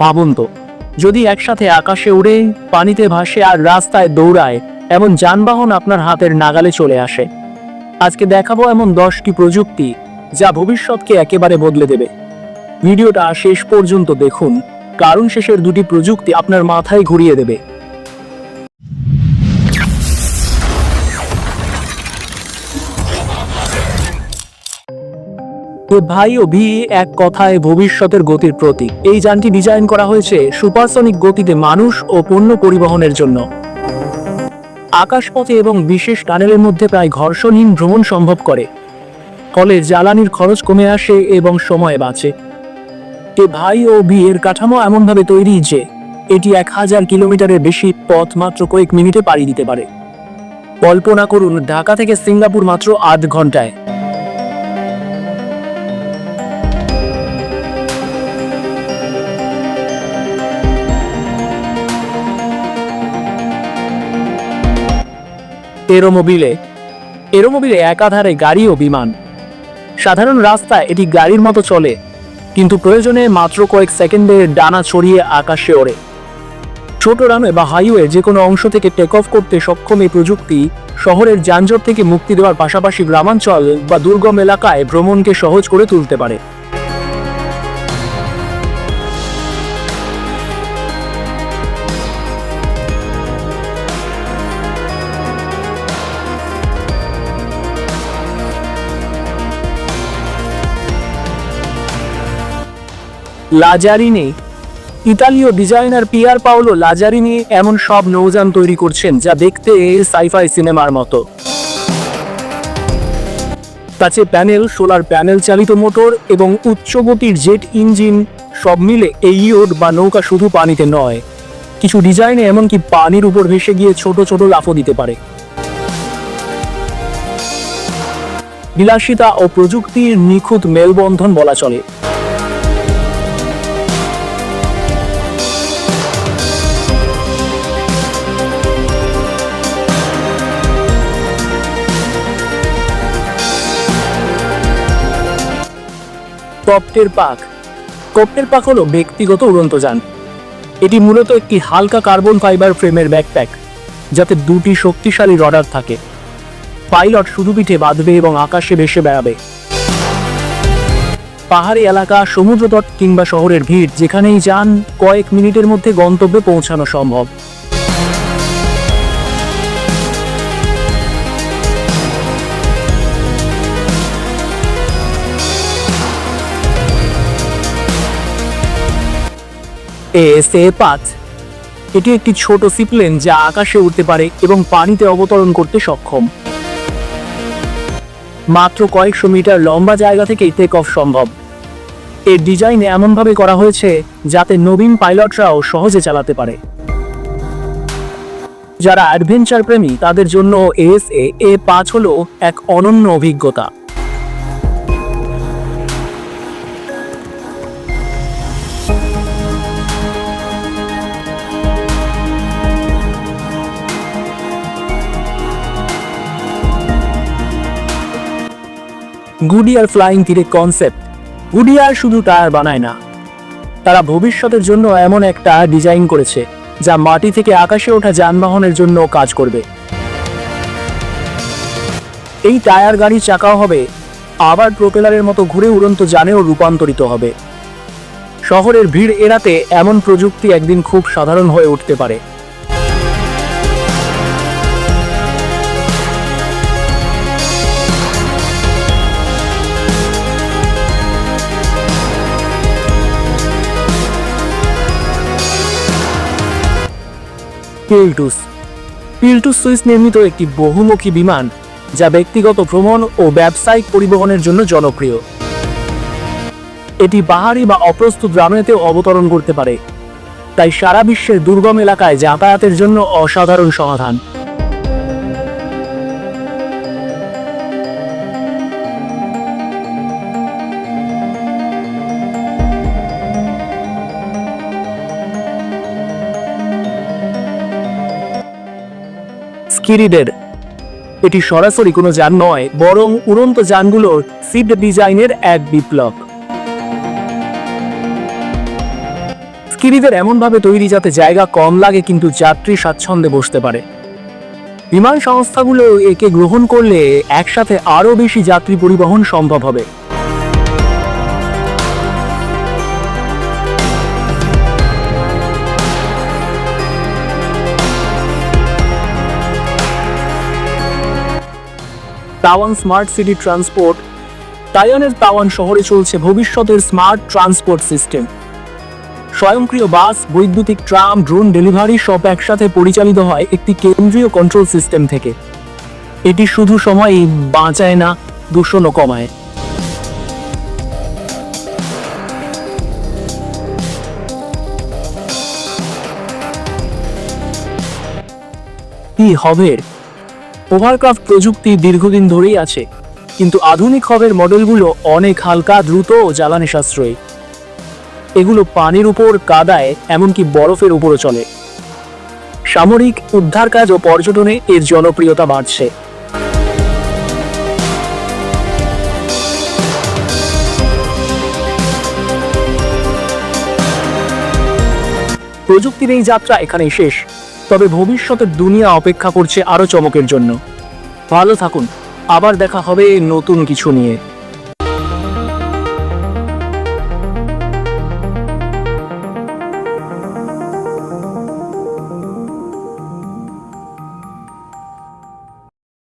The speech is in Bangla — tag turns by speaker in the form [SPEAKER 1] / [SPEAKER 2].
[SPEAKER 1] ভাবুন তো যদি একসাথে আকাশে উড়ে, পানিতে ভাসে আর রাস্তায় দৌড়ায়, এমন যানবাহন আপনার হাতের নাগালে চলে আসে। আজকে দেখাবো এমন দশটি প্রযুক্তি যা ভবিষ্যৎকে একেবারে বদলে দেবে। ভিডিওটা শেষ পর্যন্ত দেখুন। কারণ শেষের দুটি প্রযুক্তি আপনার মাথায় ঘুরিয়ে দেবে। ভাই ও ভি এক কথায় ভবিষ্যতের গতির প্রতীক। এই যানটি ডিজাইন করা হয়েছে সুপারসনিক গতিতে মানুষ ও পণ্য পরিবহনের জন্য। আকাশপথে এবং বিশেষ টানেলের মধ্যে প্রায় ঘর্ষণহীন ভ্রমণ সম্ভব করে। ফলে জ্বালানির খরচ কমে আসে এবং সময় বাঁচে। এ ভাই ও ভি এর কাঠামো এমনভাবে তৈরি যে, এটি এক হাজার কিলোমিটারের বেশি পথ মাত্র কয়েক মিনিটে পাড়ি দিতে পারে। কল্পনা করুন, ঢাকা থেকে সিঙ্গাপুর মাত্র আধ ঘন্টায়। এরোমোবিলে। এরোমোবিলে একাধারে গাড়ি ও বিমান। সাধারণ রাস্তায় এটি গাড়ির মতো চলে, কিন্তু প্রয়োজনে মাত্র কয়েক সেকেন্ডে ডানা ছড়িয়ে আকাশে ওড়ে। ছোট রানওয়ে বা হাইওয়ে যে কোনো অংশ থেকে টেক অফ করতে সক্ষম এই প্রযুক্তি শহরের যানজট থেকে মুক্তি দেওয়ার পাশাপাশি গ্রামাঞ্চল বা দুর্গম এলাকায় ভ্রমণকে সহজ করে তুলতে পারে। লাজারিনি ইতালীয় ডিজাইনার পিয়ার পাওলো লাজারিনি এমন সব নৌযান তৈরি করছেন যা দেখতে সাইফাই সিনেমার মতো। কাছে প্যানেল, সোলার প্যানেল চালিত মোটর এবং উচ্চগতির জেট ইঞ্জিন সব মিলে এই ইয়োট বা নৌকা শুধু পানিতে নয়, কিছু ডিজাইনে এমনকি পানির উপর ভেসে গিয়ে ছোট ছোট লাফও দিতে পারে। বিলাসিতা ও প্রযুক্তির নিখুঁত মেলবন্ধন বলা চলে। কপ্টের পাক। কপ্টের পাক হলো ব্যক্তিগত উড়ন্ত যান এটি মূলত একটি হালকা কার্বন ফাইবার ফ্রেমের ব্যাকপ্যাক, যাতে দুটি শক্তিশালী রডার থাকে। পাইলট শুধু পিঠে বাঁধবে এবং আকাশে ভেসে বেড়াবে। পাহাড়ি এলাকা, সমুদ্রতট কিংবা শহরের ভিড় যেখানেই যান, কয়েক মিনিটের মধ্যে গন্তব্যে পৌঁছানো সম্ভব। পাঁচ। এটি একটি ছোট সিপ্লেন যা আকাশে উঠতে পারে এবং পানিতে অবতরণ করতে সক্ষম। মাত্র কয়েকশো মিটার লম্বা জায়গা থেকেই টেক অফ সম্ভব। এর ডিজাইন এমনভাবে করা হয়েছে যাতে নবীন পাইলটরাও সহজে চালাতে পারে। যারা অ্যাডভেঞ্চার প্রেমী, তাদের জন্য এস এ পাঁচ হলো এক অনন্য অভিজ্ঞতা। গুডিয়ার ফ্লাইং তীরে কনসেপ্ট গুডিয়ার শুধু টায়ার বানায় না, তারা ভবিষ্যতের জন্য এমন একটা ডিজাইন করেছে, যা মাটি থেকে আকাশে ওঠা যানবাহনের জন্য কাজ করবে। এই টায়ার গাড়ি চাকাও হবে, আবার প্রোপেলারের মতো ঘুরে উড়ন্ত যানেও রূপান্তরিত হবে। শহরের ভিড় এড়াতে এমন প্রযুক্তি একদিন খুব সাধারণ হয়ে উঠতে পারে। পিলটুস। পিল্টুস সুইস নির্মিত একটি বহুমুখী বিমান যা ব্যক্তিগত ভ্রমণ ও ব্যবসায়িক পরিবহনের জন্য জনপ্রিয়। এটি পাহাড়ি বা অপ্রস্তুত রানওয়েতেও অবতরণ করতে পারে। তাই সারা বিশ্বের দুর্গম এলাকায় যাতায়াতের জন্য অসাধারণ সমাধান। স্কিরিডের এটি সরাসরি কোনো যান নয়, বরং উড়ন্ত যানগুলোর সিট ডিজাইনের এক বিপ্লব। খিটখিরিদের এমনভাবে তৈরি যাতে জায়গা কম লাগে, কিন্তু যাত্রী স্বাচ্ছন্দ্যে বসতে পারে। বিমান সংস্থাগুলো একে গ্রহণ করলে একসাথে আরও বেশি যাত্রী পরিবহন সম্ভব হবে। Taoyuan smart city transport. তাইওয়ানের তাওয়ান শহরে চলছে ভবিষ্যতের স্মার্ট ট্রান্সপোর্ট সিস্টেম। স্বয়ংক্রিয় বাস, বৈদ্যুতিক ট্রাম, ড্রোন ডেলিভারি সব একসাথে পরিচালিত হয় একটি কেন্দ্রীয় কন্ট্রোল সিস্টেম থেকে। এটি শুধু সময় বাঁচায় না, দূষণও কমায়। কি হবে? ওভারক্রাফট প্রযুক্তি দীর্ঘদিন ধরেই আছে, কিন্তু আধুনিক হবের মডেলগুলো অনেক হালকা, দ্রুত ও জ্বালানি সাশ্রয়ী। এগুলো পানির উপর কাদায়, এমনকি বরফের উপরও চলে। সামরিক উদ্ধার কাজ ও পর্যটনে এর জনপ্রিয়তা বাড়ছে। প্রযুক্তির এই যাত্রা এখানেই শেষ। তবে ভবিষ্যতের দুনিয়া অপেক্ষা করছে আরও চমকের জন্য। ভালো থাকুন। আবার দেখা হবে নতুন কিছু নিয়ে।